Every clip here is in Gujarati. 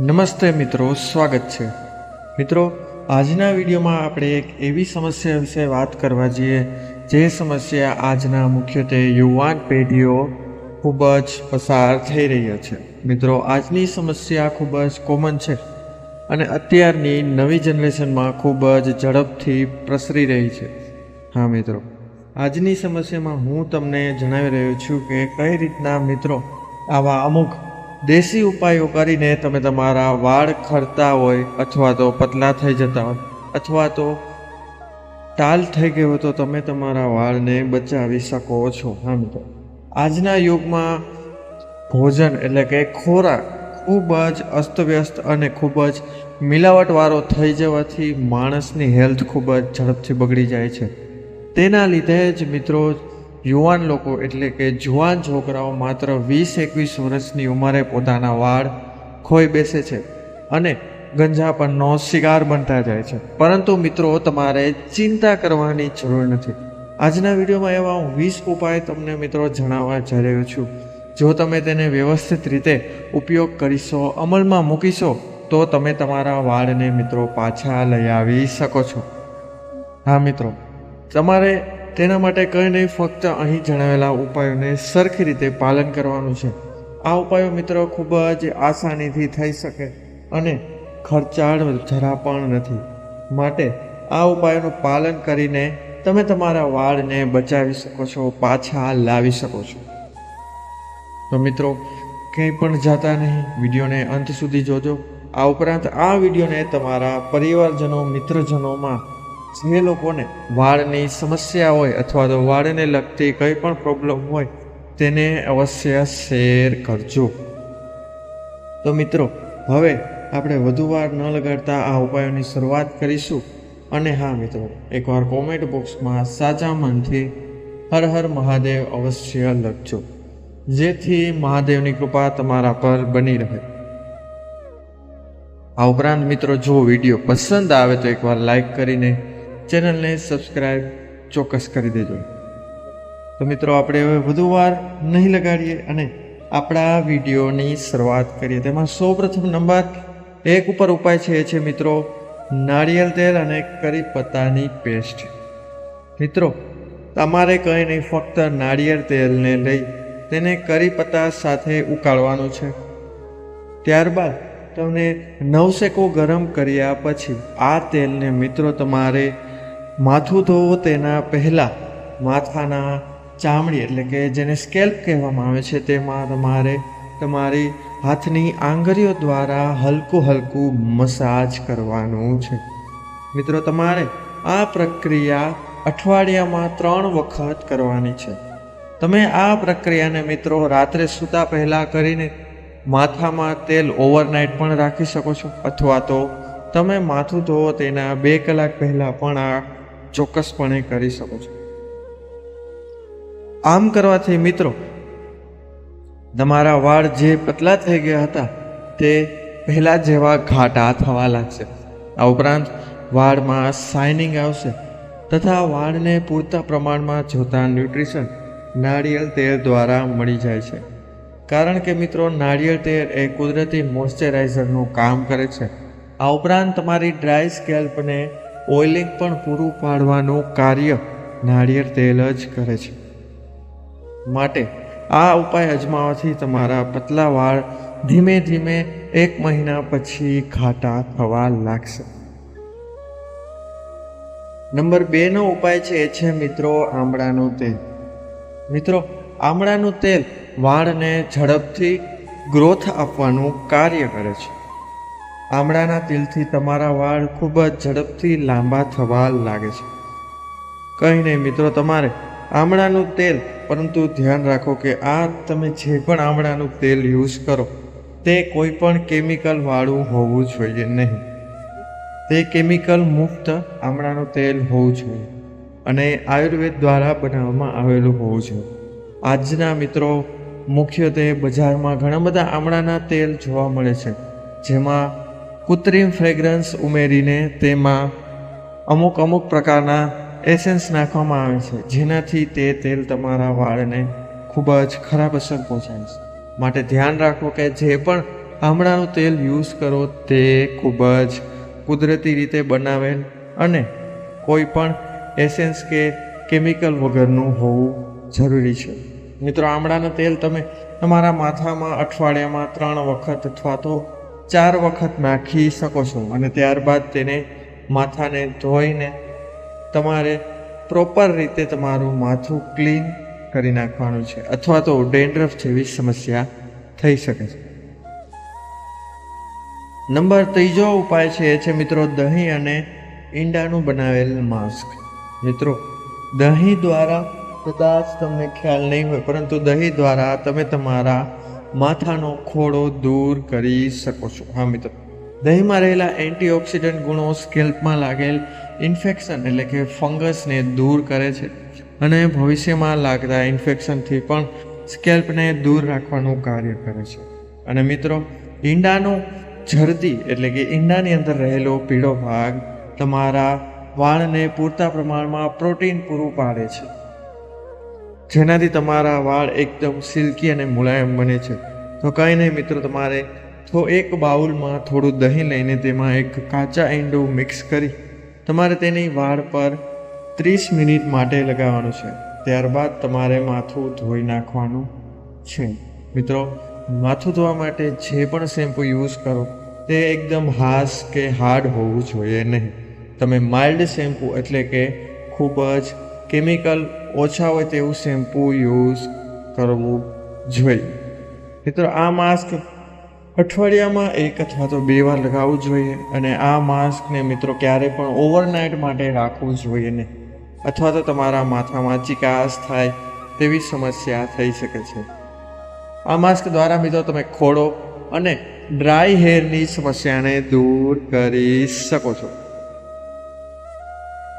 નમસ્તે મિત્રો, સ્વાગત છે. મિત્રો, આજના વિડીયોમાં આપણે એક એવી સમસ્યા વિશે વાત કરવા જઈએ, જે સમસ્યા આજના મુખ્યત્વે યુવાન પેઢીઓ ખૂબ જ પસાર થઈ રહ્યા છે. મિત્રો, આજની સમસ્યા ખૂબ જ કોમન છે અને અત્યારની નવી જનરેશનમાં ખૂબ જ ઝડપથી પ્રસરી રહી છે. હા, મિત્રો. આજની સમસ્યામાં હું તમને જણાવી રહ્યો છું કે કઈ રીતના મિત્રો આવા અમુક દેશી ઉપાયો કરીને તમે તમારા વાળ ખરતા હોય અથવા તો પતલા થઈ જતા હોય અથવા તો ટાલ થઈ ગયો તો તમે તમારા વાળને બચાવી શકો છો. હા મિત્રો. આજના યુગમાં ભોજન એટલે કે ખોરાક ખૂબ જ અસ્તવ્યસ્ત અને ખૂબ જ મિલાવટવાળો થઈ જવાથી માણસની હેલ્થ ખૂબ જ ઝડપથી બગડી જાય છે. તેના લીધે જ મિત્રો યુવાન લોકો એટલે કે જુવાન છોકરાઓ માત્ર વીસ, એકવીસ વર્ષની ઉંમરે પોતાના વાળ ખોઈ બેસે છે અને ગંજાપણનો શિકાર બનતા જાય છે. પરંતુ મિત્રો, તમારે ચિંતા કરવાની જરૂર નથી. આજના વિડીયોમાં એવા હું વીસ ઉપાય તમને મિત્રો જણાવવા જઈ રહ્યો છું. જો તમે તેને વ્યવસ્થિત રીતે ઉપયોગ કરીશો, અમલમાં મૂકીશો, તો તમે તમારા વાળને મિત્રો પાછા લઈ આવી શકો છો. હા મિત્રો, તમારે તેના માટે કંઈ નહીં, ફક્ત અહીં જણાવેલા ઉપાયોને સરખી રીતે પાલન કરવાનું છે. આ ઉપાયો મિત્રો ખૂબ જ આસાનીથી થઈ શકે અને ખર્ચાળ જરા પણ નથી. માટે આ ઉપાયોનું પાલન કરીને તમે તમારા વાળને બચાવી શકો છો, પાછા લાવી શકો છો. તો મિત્રો કંઈ પણ જાતા નહીં, વિડીયોને અંત સુધી જોજો. આ ઉપરાંત આ વિડીયોને તમારા પરિવારજનો, મિત્રજનોમાં જે લોકોને વાળની સમસ્યા હોય અથવા તો વાળને લગતી કંઈ પણ પ્રોબ્લેમ હોય, તેને અવશ્ય શેર કરજો. તો મિત્રો, હવે આપણે વધુ વાર ન લગાડતા આ ઉપાયોની શરૂઆત કરીશું. અને હા, મિત્રો, એકવાર કોમેન્ટ બોક્સમાં સાચા મનથી હર હર મહાદેવ અવશ્ય લખજો. જેથી મહાદેવની કૃપા તમારા પર બની રહે. આ ઉપરાંત મિત્રો, જો વીડિયો પસંદ આવે તો એકવાર લાઈક કરીને ચેનલને સબસ્ક્રાઈબ ચોક્કસ કરી દેજો. તો મિત્રો, આપણે હવે વધુ વાર નહીં લગાડીએ અને આપણા વિડીયોની શરૂઆત કરીએ. તેમાં સૌપ્રથમ નંબર, એક ઉપર ઉપાય છે એ છે મિત્રો નાળિયેર તેલ અને કરી પત્તાની પેસ્ટ. મિત્રો, તમારે કંઈ નહીં, ફક્ત નાળિયેર તેલને લઈ તેને કરી પત્તા સાથે ઉકાળવાનું છે. ત્યારબાદ તમને નવસેકો ગરમ કર્યા પછી આ તેલને મિત્રો તમારે માથું ધોવો તેના પહેલાં માથાના ચામડી એટલે કે જેને સ્કેલ્પ કહેવામાં આવે છે, તેમાં તમારે તમારી હાથની આંગળીઓ દ્વારા હલકું હલકું મસાજ કરવાનું છે. મિત્રો, તમારે આ પ્રક્રિયા અઠવાડિયામાં ત્રણ વખત કરવાની છે. તમે આ પ્રક્રિયાને મિત્રો રાત્રે સૂતા પહેલાં કરીને માથામાં તેલ ઓવરનાઇટ પણ રાખી શકો છો, અથવા તો તમે માથું ધોવો તેના બે કલાક પહેલાં પણ આ ચોક્કસપણે કરી શકો છો. આમ કરવાથી મિત્રો, તમારા વાળ જે પતલા થઈ ગયા હતા, તે પહેલાં જેવા ઘાટા થવા લાગશે. આ ઉપરાંત વાળમાં શાઇનિંગ આવશે તથા વાળને પૂરતા પ્રમાણમાં જોતા ન્યુટ્રિશન નાળિયેર તેલ દ્વારા મળી જાય છે. કારણ કે મિત્રો, નાળિયેર તેલ એ કુદરતી મોઇશ્ચરાઇઝરનું કામ કરે છે. આ ઉપરાંત તમારી ડ્રાય સ્કેલ્પને ઓઇલિંગ પણ પૂરું પાડવાનું કાર્ય નાળિયેર તેલ જ કરે છે. માટે આ ઉપાય અજમાવાથી તમારા પતલા વાળ ધીમે ધીમે એક મહિના પછી ઘાટા થવા લાગશે. નંબર બેનો ઉપાય છે એ છે મિત્રો આમળાનું તેલ. મિત્રો, આમળાનું તેલ વાળને ઝડપથી ગ્રોથ આપવાનું કાર્ય કરે છે. આમળાના તેલથી તમારા વાળ ખૂબ જ ઝડપથી લાંબા થવા લાગે છે. કંઈ નહીં મિત્રો, તમારે આમળાનું તેલ, પરંતુ ધ્યાન રાખો કે આ તમે જે પણ આમળાનું તેલ યુઝ કરો, તે કોઈ પણ કેમિકલ વાળું હોવું જોઈએ નહીં. તે કેમિકલ મુક્ત આમળાનું તેલ હોવું જોઈએ અને આયુર્વેદ દ્વારા બનાવવામાં આવેલું હોવું જોઈએ. આજના મિત્રો, મુખ્યત્વે બજારમાં ઘણા બધા આમળાના તેલ જોવા મળે છે, જેમાં કૃત્રિમ ફ્રેગ્રન્સ ઉમેરીને તેમાં અમુક અમુક પ્રકારના એસેન્સ નાખવામાં આવે છે. જેનાથી તે તેલ તમારા વાળને ખૂબ જ ખરાબ અસર પહોંચાડે છે. માટે ધ્યાન રાખો કે જે પણ આમળાનું તેલ યુઝ કરો તે ખૂબ જ કુદરતી રીતે બનાવેલ અને કોઈ પણ એસેન્સ કે કેમિકલ વગરનું હોવું જરૂરી છે. મિત્રો, આમળાનું તેલ તમે તમારા માથામાં, અઠવાડિયામાં ત્રણ વખત અથવા તો ચાર વખત નાખી શકો છો અને ત્યારબાદ તેને માથાને ધોઈને તમારે પ્રોપર રીતે તમારું માથું ક્લીન કરી નાખવાનું છે અથવા તો ડેન્ડ્રફ જેવી સમસ્યા થઈ શકે છે. નંબર ત્રીજો ઉપાય છે એ છે મિત્રો દહીં અને ઈંડાનું બનાવેલ માસ્ક. મિત્રો, દહીં દ્વારા કદાચ તમને ખ્યાલ નહીં હોય, પરંતુ દહીં દ્વારા તમે તમારા માથાનો ખોડો દૂર કરી શકો છો. હા, મિત્રો. દહીંમાં રહેલા એન્ટીઓક્સિડન્ટ ગુણો સ્કેલ્પમાં લાગેલ ઇન્ફેક્શન એટલે કે ફંગસને દૂર કરે છે અને ભવિષ્યમાં લાગતા ઇન્ફેક્શનથી પણ સ્કેલ્પને દૂર રાખવાનું કાર્ય કરે છે. અને મિત્રો, ઈંડાનો જરદી એટલે કે ઈંડાની અંદર રહેલો પીળો ભાગ તમારા વાળને પૂરતા પ્રમાણમાં પ્રોટીન પૂરું પાડે છે. જેનાથી તમારા વાળ એકદમ સિલ્કી અને મુલાયમ બને છે. તો કંઈ નહીં મિત્રો, તમારે તો એક બાઉલમાં થોડું દહીં લઈને તેમાં એક કાચા ઈંડું મિક્સ કરી તમારે તેની વાળ પર ત્રીસ મિનિટ માટે લગાવવાનું છે. ત્યારબાદ તમારે માથું ધોઈ નાખવાનું છે. મિત્રો, માથું ધોવા માટે જે પણ શેમ્પૂ યુઝ કરો, તે એકદમ હાસ કે હાર્ડ હોવું જોઈએ નહીં. તમે માઇલ્ડ શેમ્પૂ એટલે કે ખૂબ જ કેમિકલ ઓછા હોય તેવું શેમ્પૂ યુઝ કરવું જોઈએ. મિત્રો, આ માસ્ક અઠવાડિયામાં એક અથવા તો બે વાર લગાવવું જોઈએ અને આ માસ્કને મિત્રો ક્યારે પણ ઓવરનાઇટ માટે રાખવું જોઈએ નહીં. અથવા તો તમારા માથામાં ચિકાસ થાય તેવી સમસ્યા થઈ શકે છે. આ માસ્ક દ્વારા મિત્રો તમે ખોડો અને ડ્રાય હેરની સમસ્યાને દૂર કરી શકો છો.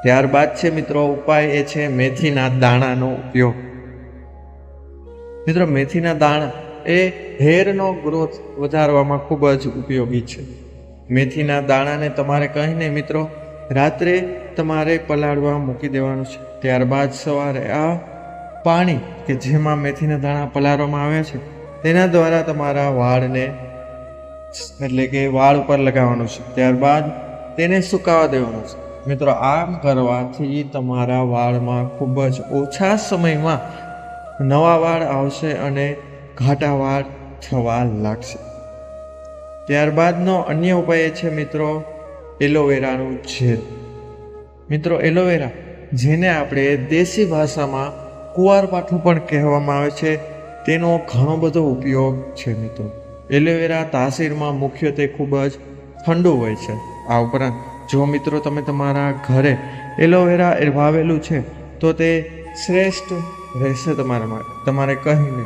ત્યારબાદ છે મિત્રો, ઉપાય એ છે મેથીના દાણાનો ઉપયોગ. મિત્રો, મેથીના દાણા એ હેરનો ગ્રોથ વધારવામાં ખૂબ જ ઉપયોગી છે. મેથીના દાણાને તમારે કહીને મિત્રો, રાત્રે તમારે પલાળવા મૂકી દેવાનું છે. ત્યારબાદ સવારે આ પાણી કે જેમાં મેથીના દાણા પલાળવામાં આવ્યા છે, તેના દ્વારા તમારા વાળને, એટલે કે વાળ ઉપર લગાવવાનું છે. ત્યારબાદ તેને સુકાવા દેવાનું છે. મિત્રો, આમ કરવાથી તમારા વાળમાં ખૂબ જ ઓછા સમયમાં નવા વાળ આવશે અને ઘાટા વાળ થવા લાગશે. ત્યારબાદનો અન્ય ઉપાય છે મિત્રો, એલોવેરાનું જેલ મિત્રો, એલોવેરા, જેને આપણે દેશી ભાષામાં કુંવારપાઠું પણ કહેવામાં આવે છે, તેનો ઘણો બધો ઉપયોગ છે મિત્રો. એલોવેરા તાસીરમાં મુખ્યત્વે ખૂબ જ ઠંડુ હોય છે. આ ઉપરાંત જો મિત્રો તમે તમારા ઘરે એલોવેરા વાવેલું છે, તો તે શ્રેષ્ઠ રહેશે તમારા માટે તમારે કહીને.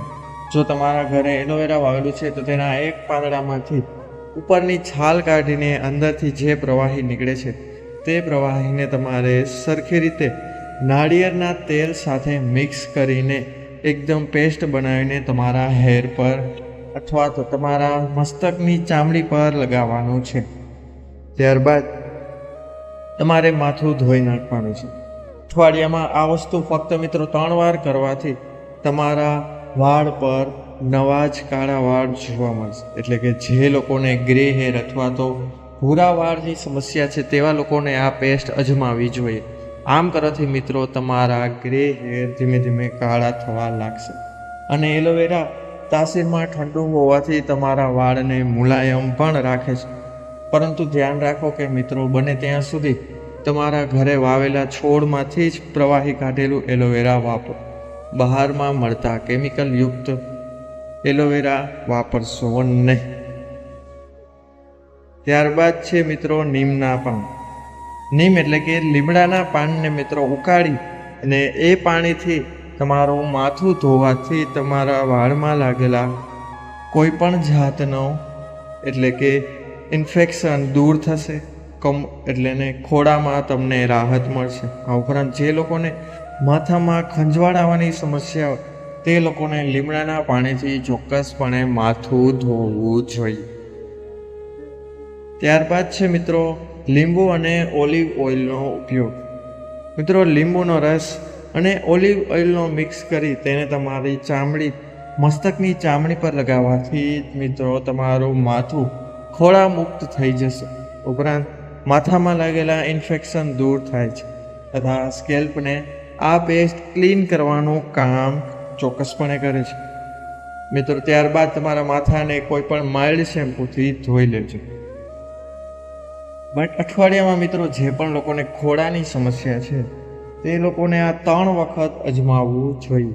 જો તમારા ઘરે એલોવેરા વાવેલું છે, તો તેના એક પાંદડામાંથી ઉપરની છાલ કાઢીને અંદરથી જે પ્રવાહી નીકળે છે, તે પ્રવાહીને તમારે સરખી રીતે નાળિયેરના તેલ સાથે મિક્સ કરીને એકદમ પેસ્ટ બનાવીને તમારા હેર પર અથવા તો તમારા મસ્તકની ચામડી પર લગાવવાનું છે. ત્યારબાદ તમારે માથું ધોઈ નાખવાનું છે. અઠવાડિયામાં આ વસ્તુ ફક્ત મિત્રો ત્રણ વાર કરવાથી તમારા વાળ પર નવા જ કાળા વાળ જોવા મળશે. એટલે કે જે લોકોને ગ્રે હેર અથવા તો ભૂરા વાળની સમસ્યા છે તેવા લોકોને આ પેસ્ટ અજમાવી જોઈએ. આમ કરવાથી મિત્રો તમારા ગ્રે હેર ધીમે ધીમે કાળા થવા લાગશે. અને એલોવેરા તાસીરમાં ઠંડુ હોવાથી તમારા વાળને મુલાયમ પણ રાખે છે. પરંતુ ધ્યાન રાખો કે મિત્રો, બને ત્યાં સુધી તમારા ઘરે વાવેલા છોડમાંથી જ પ્રવાહી કાઢેલું એલોવેરા વાપરો. બહારમાં મળતા કેમિકલ યુક્ત એલોવેરા વાપરશો નહીં. ત્યારબાદ છે મિત્રો, નીમના પાન. નીમ એટલે કે લીમડાના પાનને મિત્રો ઉકાળી અને એ પાણીથી તમારું માથું ધોવાથી તમારા વાળમાં લાગેલા કોઈ પણ જાતનો, એટલે કે ઇન્ફેક્શન દૂર થશે, કમ, એટલે ને ખોડામાં તમને રાહત મળશે. આ ઉપરાંત જે લોકોને માથામાં ખંજવાળ આવવાની સમસ્યા તે લોકોને લીમડાના પાણીથી ચોક્કસપણે માથું ધોવું જોઈએ. ત્યારબાદ છે મિત્રો, લીંબુ અને ઓલિવ ઓઇલનો ઉપયોગ. મિત્રો, લીંબુનો રસ અને ઓલિવ ઓઇલનો મિક્સ કરી તેને તમારી ચામડી, મસ્તકની ચામડી પર લગાવવાથી મિત્રો, તમારું માથું ખોળા મુક્ત થઈ જશે. ઉપરાંત, માથામાં લાગેલા ઇન્ફેક્શન દૂર થાય છે તથા સ્કેલ્પને આ પેસ્ટ ક્લીન કરવાનું કામ ચોક્કસપણે કરે છે. મિત્રો, ત્યારબાદ તમારા માથાને કોઈ પણ માઇલ્ડ શેમ્પૂથી ધોઈ લેજો. બટ અઠવાડિયામાં મિત્રો, જે પણ લોકોને ખોડાની સમસ્યા છે, તે લોકોને આ ત્રણ વખત અજમાવવું જોઈએ.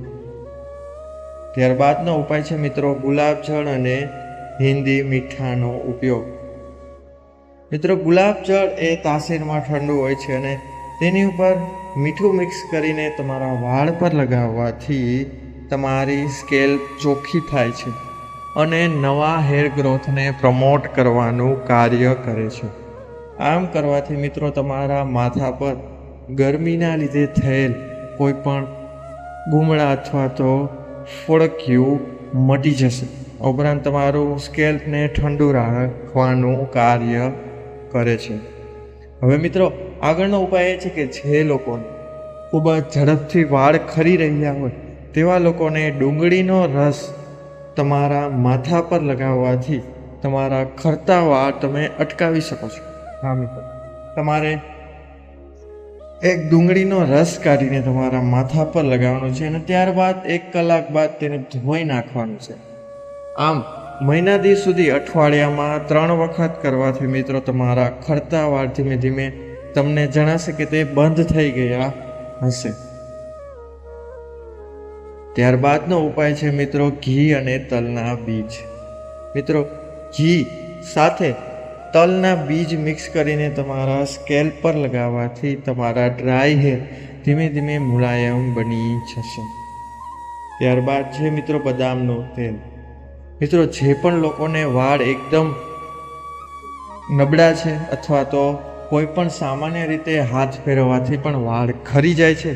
ત્યારબાદનો ઉપાય છે મિત્રો, ગુલાબજળ અને હિન્દી મીઠાનો ઉપયોગ. મિત્રો ગુલાબજળ એ તાસીરમાં ઠંડુ હોય છે અને તેની ઉપર મીઠું મિક્સ કરીને તમારા વાળ પર લગાવવાથી તમારી સ્કેલ ચોખ્ખી થાય છે અને નવા હેર ગ્રોથને પ્રમોટ કરવાનું કાર્ય કરે છે. આમ કરવાથી મિત્રો, તમારા માથા પર ગરમીના લીધે થયેલ કોઈ પણ ગુમડા અથવા તો ફળક્યું મટી જશે. ઉપરાંત તમારું સ્કેલ્પને ઠંડુ રાખવાનું કાર્ય કરે છે. હવે મિત્રો, આગળનો ઉપાય એ છે કે જે લોકોને ખૂબ જ ઝડપથી વાળ ખરી રહ્યા હોય, તેવા લોકોને ડુંગળીનો રસ તમારા માથા પર લગાવવાથી તમારા ખરતા વાળ તમે અટકાવી શકો છો. હા મિત્રો, તમારે એક ડુંગળીનો રસ કાઢીને તમારા માથા પર લગાવવાનો છે અને ત્યારબાદ એક કલાક બાદ તેને ધોઈ નાખવાનું છે. આમ, મહિના દિવસ સુધી અઠવાડિયામાં ત્રણ વખત કરવાથી મિત્રો, તમારા ખર્ચા વાર ધીમે ધીમે તમને જણાશે કે તે બંધ થઈ ગયા હશે. ત્યારબાદનો ઉપાય છે મિત્રો, ઘી અને તલના બીજ. મિત્રો, ઘી સાથે તલના બીજ મિક્સ કરીને તમારા સ્કેલ પર લગાવવાથી તમારા ડ્રાય હેર ધીમે ધીમે મુલાયમ બની જશે. ત્યારબાદ છે મિત્રો, બદામનું તેલ. મિત્રો, જે પણ લોકોને વાળ એકદમ નબળા છે અથવા તો કોઈ પણ સામાન્ય રીતે હાથ ફેરવવાથી પણ વાળ ખરી જાય છે,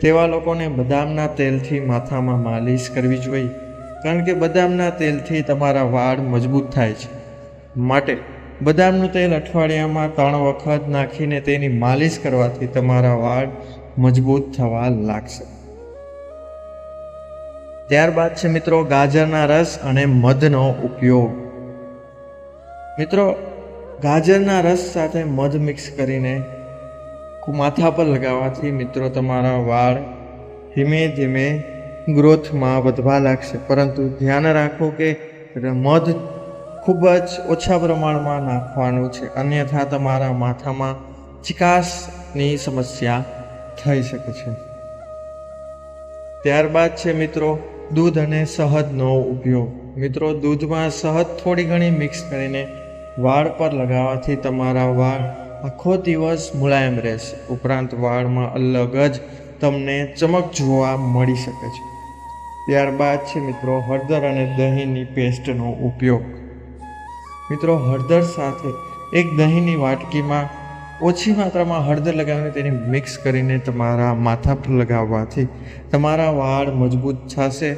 તેવા લોકોને બદામના તેલથી માથામાં માલિશ કરવી જોઈએ. કારણ કે બદામના તેલથી તમારા વાળ મજબૂત થાય છે. માટે બદામનું તેલ અઠવાડિયામાં ત્રણ વખત નાખીને તેની માલિશ કરવાથી તમારા વાળ મજબૂત થવા લાગશે. ત્યારબાદ છે મિત્રો ગાજરના રસ અને મધનો ઉપયોગ. મિત્રો, ગાજરના રસ સાથે મધ મિક્સ કરીને માથા પર લગાવવાથી મિત્રો તમારા વાળ ધીમે ધીમે ગ્રોથમાં વધવા લાગશે. પરંતુ ધ્યાન રાખો કે મધ ખૂબ જ ઓછા પ્રમાણમાં નાખવાનું છે. અન્યથા તમારા માથામાં ચિકાસની સમસ્યા થઈ શકે છે. ત્યારબાદ છે મિત્રો દૂધ અને શહદનો ઉપયોગ. મિત્રો, દૂધમાં શહદ થોડી ઘણી મિક્સ કરીને વાળ પર લગાવવાથી તમારા વાળ આખો દિવસ મુલાયમ રહેશે. ઉપરાંત વાળમાં અલગ જ તમને ચમક જોવા મળી શકે છે. ત્યારબાદ છે મિત્રો, હળદર અને દહીંની પેસ્ટનો ઉપયોગ. મિત્રો, હળદર સાથે એક દહીંની વાટકીમાં ઓછી માત્રામાં હળદર લગાવીને તેને મિક્સ કરીને તમારા માથા પર લગાવવાથી તમારા વાળ મજબૂત થશે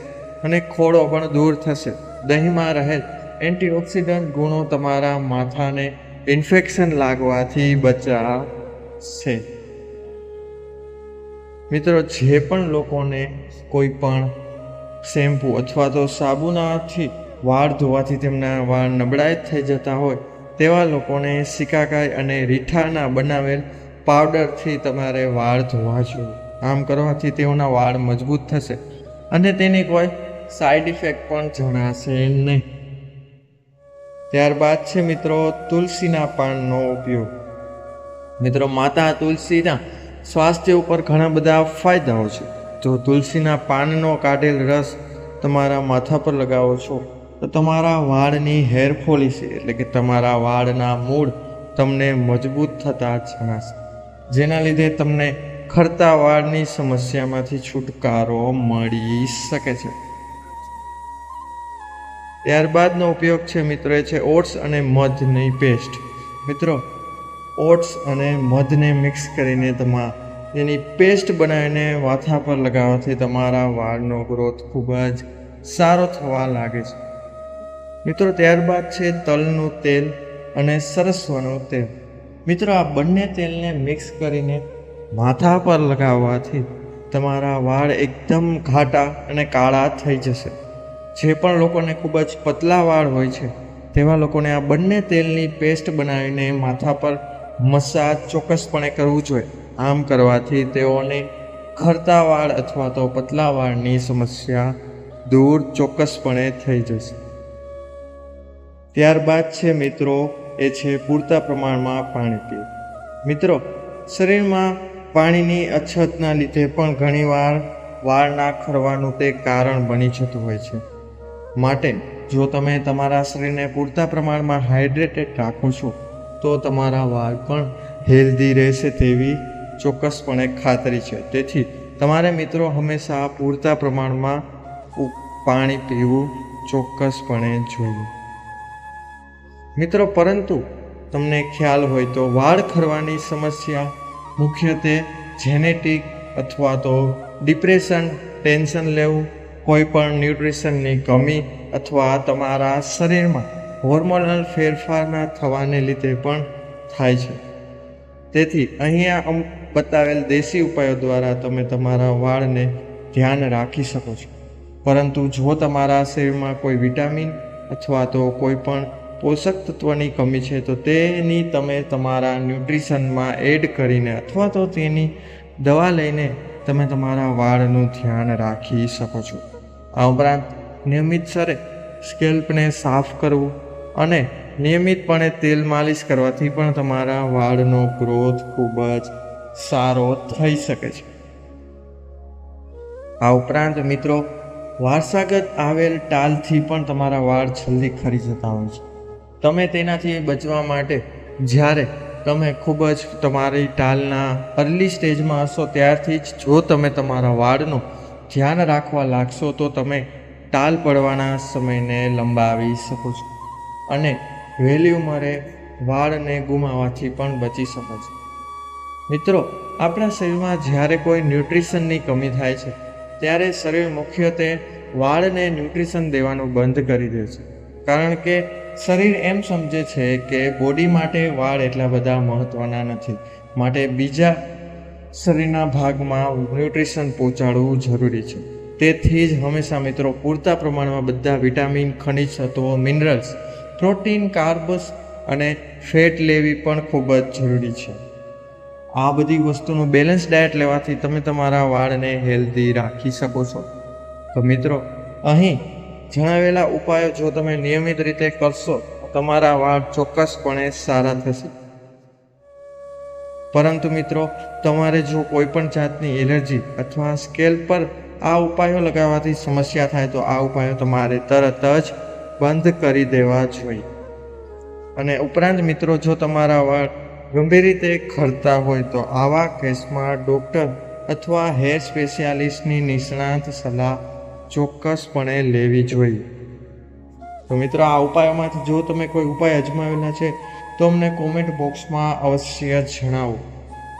અને ખોડો પણ દૂર થશે. દહીંમાં રહેલ એન્ટીઓક્સિડન્ટ ગુણો તમારા માથાને ઇન્ફેક્શન લાગવાથી બચાવશે. મિત્રો, જે પણ લોકોને કોઈ પણ શેમ્પૂ અથવા તો સાબુનાથી વાળ ધોવાથી તેમના વાળ નબળાઈ થઈ જતા હોય તેવા લોકોને સિકાકાઈ અને રીઠાના બનાવેલ પાવડરથી તમારે વાળ ધોવા જોઈએ. આમ કરવાથી તેઓના વાળ મજબૂત થશે અને તેની કોઈ સાઈડ ઇફેક્ટ પણ જણાશે નહીં. ત્યારબાદ છે મિત્રો તુલસીના પાનનો ઉપયોગ. મિત્રો માતા તુલસીના સ્વાસ્થ્ય ઉપર ઘણા બધા ફાયદાઓ છે. જો તુલસીના પાનનો કાઢેલ રસ તમારા માથા પર લગાવો છો તો તમારા વાળની હેર ફોલિશ એટલે કે તમારા વાળના મૂળ તમને મજબૂત થતા જણાશે. જેના લીધે તમને ખરતા વાળની સમસ્યામાંથી છુટકારો મળી શકે છે. ત્યારબાદનો ઉપયોગ છે મિત્રો એ છે ઓટ્સ અને મધની પેસ્ટ. મિત્રો, ઓટ્સ અને મધને મિક્સ કરીને તમા એની પેસ્ટ બનાવીને માથા પર લગાવવાથી તમારા વાળનો ગ્રોથ ખૂબ જ સારો થવા લાગે છે. મિત્રો, ત્યારબાદ છે તલનું તેલ અને સરસવાનું તેલ. મિત્રો, આ બંને તેલને મિક્સ કરીને માથા પર લગાવવાથી તમારા વાળ એકદમ ઘાટા અને કાળા થઈ જશે. જે પણ લોકોને ખૂબ જ પતલા વાળ હોય છે, તેવા લોકોને આ બંને તેલની પેસ્ટ બનાવીને માથા પર મસાજ ચોક્કસપણે કરવું જોઈએ. આમ કરવાથી તેઓને ખરતા વાળ અથવા તો પતલા વાળની સમસ્યા દૂર ચોક્કસપણે થઈ જશે. ત્યારબાદ છે મિત્રો, એ છે પૂરતા પ્રમાણમાં પાણી પીવું. મિત્રો, શરીરમાં પાણીની અછતના લીધે પણ ઘણીવાર વાળના ખરવાનું તે કારણ બની જતું હોય છે. માટે, જો તમે તમારા શરીરને પૂરતા પ્રમાણમાં હાઇડ્રેટેડ રાખો છો, તો તમારા વાળ પણ હેલ્ધી રહેશે તેવી ચોક્કસપણે ખાતરી છે. તેથી, તમારે મિત્રો હંમેશા પૂરતા પ્રમાણમાં પાણી પીવું ચોક્કસપણે જોઈએ. મિત્રો, પરંતુ તમને ખ્યાલ હોય તો વાળ ખરવાની સમસ્યા, મુખ્યત્વે જેનેટિક અથવા તો ડિપ્રેશન, ટેન્શન લેવું, કોઈ પણ ન્યુટ્રિશનની કમી અથવા તમારા શરીરમાં હોર્મોનલ ફેરફારના થવાને લીધે પણ થાય છે. તેથી અહીંયા બતાવેલ દેશી ઉપાયો દ્વારા તમે તમારા વાળને ધ્યાન રાખી શકો છો. પરંતુ જો તમારા શરીરમાં કોઈ વિટામિન અથવા તો કોઈ પણ પોષક તત્વની કમી છે, તો તેની તમે તમારા ન્યુટ્રિશનમાં એડ કરીને અથવા તો તેની દવા લઈને તમે તમારા વાળનું ધ્યાન રાખી શકો છો. આ ઉપરાંત નિયમિત સરે સ્કેલ્પને સાફ કરવું અને નિયમિતપણે તેલ માલિશ કરવાથી પણ તમારા વાળનો ગ્રોથ ખૂબ જ સારો થઈ શકે છે. આ ઉપરાંત મિત્રો, વારસાગત આવેલ ટાલથી પણ તમારા વાળ જલ્દી ખરી જતા હોય છે. તમે તેનાથી બચવા માટે જ્યારે તમે ખૂબ જ તમારી ટાલના અર્લી સ્ટેજમાં હશો, ત્યારથી જ જો તમે તમારા વાળનું ધ્યાન રાખવા લાગશો, તો તમે ટાલ પડવાના સમયને લંબાવી શકો છો અને વહેલી ઉંમરે વાળને ગુમાવવાથી પણ બચી શકો છો. મિત્રો, આપણા શરીરમાં જ્યારે કોઈ ન્યુટ્રિશનની કમી થાય છે, ત્યારે શરીર મુખ્યત્વે વાળને ન્યુટ્રિશન દેવાનું બંધ કરી દે છે. કારણ કે શરીર એમ સમજે છે કે બોડી માટે વાળ એટલા બધા મહત્ત્વના નથી. માટે બીજા શરીરના ભાગમાં ન્યુટ્રિશન પહોંચાડવું જરૂરી છે. તેથી જ હંમેશા મિત્રો, પૂરતા પ્રમાણમાં બધા વિટામિન ખનિજ તત્વો મિનરલ્સ પ્રોટીન કાર્બસ અને ફેટ લેવી પણ ખૂબ જ જરૂરી છે. આ બધી વસ્તુનું બેલેન્સ ડાયટ લેવાથી તમે તમારા વાળને હેલ્ધી રાખી શકો છો. તો મિત્રો, અહીં જણાવેલા ઉપાયો જો તમે નિયમિત રીતે કરશો તમારા વાળ ચોક્કસપણે સારા થશે. પરંતુ મિત્રો, તમારે જો કોઈ પણ જાતની એલર્જી અથવા સ્કેલ પર આ ઉપાયો લગાવવાથી સમસ્યા થાય, તો આ ઉપાયો તમારે તરત જ બંધ કરી દેવા જોઈએ. અને ઉપરાંત મિત્રો, જો તમારા વાળ ગંભીર રીતે ખરતા હોય, તો આવા કેસમાં ડૉક્ટર અથવા હેર સ્પેશિયાલિસ્ટની નિષ્ણાત સલાહ ચોક્કસપણે લેવી જોઈએ. તો મિત્રો, આ ઉપાયોમાંથી જો તમે કોઈ ઉપાય અજમાવેલા છે, તો અમને કોમેન્ટ બોક્સમાં અવશ્ય જણાવો.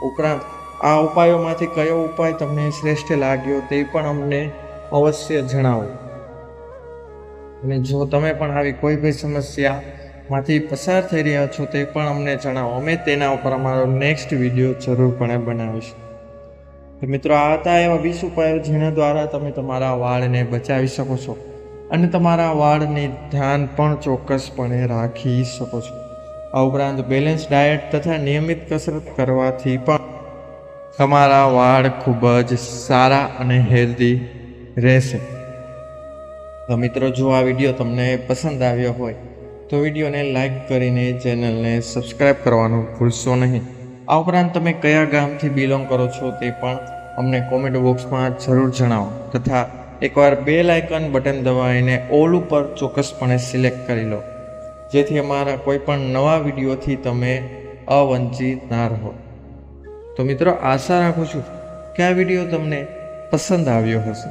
ઉપરાંત, આ ઉપાયોમાંથી કયો ઉપાય તમને શ્રેષ્ઠ લાગ્યો તે પણ અમને અવશ્ય જણાવો. અને જો તમે પણ આવી કોઈ બી સમસ્યામાંથી પસાર થઈ રહ્યા છો તે પણ અમને જણાવો. અમે તેના ઉપર અમારો નેક્સ્ટ વીડિયો જરૂરપણે બનાવીશું. મિત્રો, આ હતા એવા વીસ ઉપાયો જેના દ્વારા તમે તમારા વાળને બચાવી શકો છો અને તમારા વાળને ધ્યાન પણ ચોક્કસપણે રાખી શકો છો. આ ઉપરાંત બેલેન્સ ડાયટ તથા નિયમિત કસરત કરવાથી પણ તમારા વાળ ખૂબ જ સારા અને હેલ્ધી રહેશે. તો મિત્રો, જો આ વીડિયો તમને પસંદ આવ્યો હોય, તો વિડીયોને લાઈક કરીને ચેનલને સબસ્ક્રાઈબ કરવાનું ભૂલશો નહીં. આ ઉપરાંત તમે કયા ગામથી બિલોંગ કરો છો તે પણ અમને કોમેન્ટ બોક્સમાં જરૂર જણાવો. તથા એકવાર બેલ આઇકન બટન દબાવીને ઓલ ઉપર ચોક્કસપણે સિલેક્ટ કરી લો. જેથી અમારા કોઈ પણ નવા વિડીયોથી તમે અવંચિત ના રહો. તો મિત્રો, આશા રાખું છું કે આ વીડિયો તમને પસંદ આવ્યો હશે.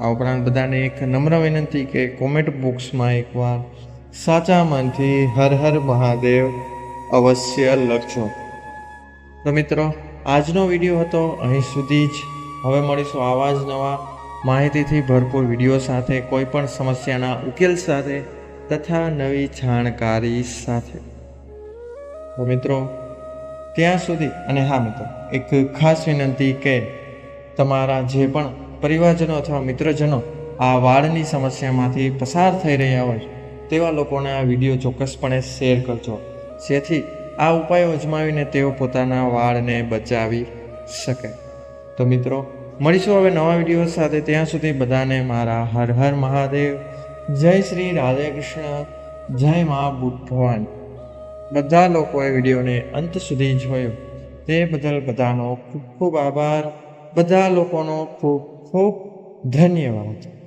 આ ઉપરાંત બધાને એક નમ્ર વિનંતી કે કોમેન્ટ બોક્સમાં એકવાર સાચા મનથી હર હર મહાદેવ અવશ્ય લખજો. તો મિત્રો, આજનો વીડિયો હતો. અહીં સુધી જ. હવે મળીશું આવા જ નવા માહિતીથી ભરપૂર વીડિયો સાથે કોઈ પણ સમસ્યાના ઉકેલ સાથે તથા નવી જાણકારી સાથે. તો મિત્રો, ત્યાં સુધી, અને હા મિત્રો, એક ખાસ વિનંતી કે તમારા જે પણ પરિવારજનો અથવા મિત્રજનો આ વાળની સમસ્યામાંથી પસાર થઈ રહ્યા હોય, તેવા લોકોને આ વીડિયો ચોક્કસપણે શેર કરજો. જેથી આ ઉપાયો અજમાવીને તેઓ પોતાના વાળને બચાવી શકે. તો મિત્રો, મળીશું હવે નવા વીડિયો સાથે. ત્યાં સુધી બધાને મારા હર હર મહાદેવ. જય શ્રી રાધે કૃષ્ણ. જય મા ભવાની. બધા લોકોએ વિડીયોને અંત સુધી જોયો. તે બદલ બધાનો ખૂબ ખૂબ આભાર. બધા લોકોનો ખૂબ ખૂબ ધન્યવાદ.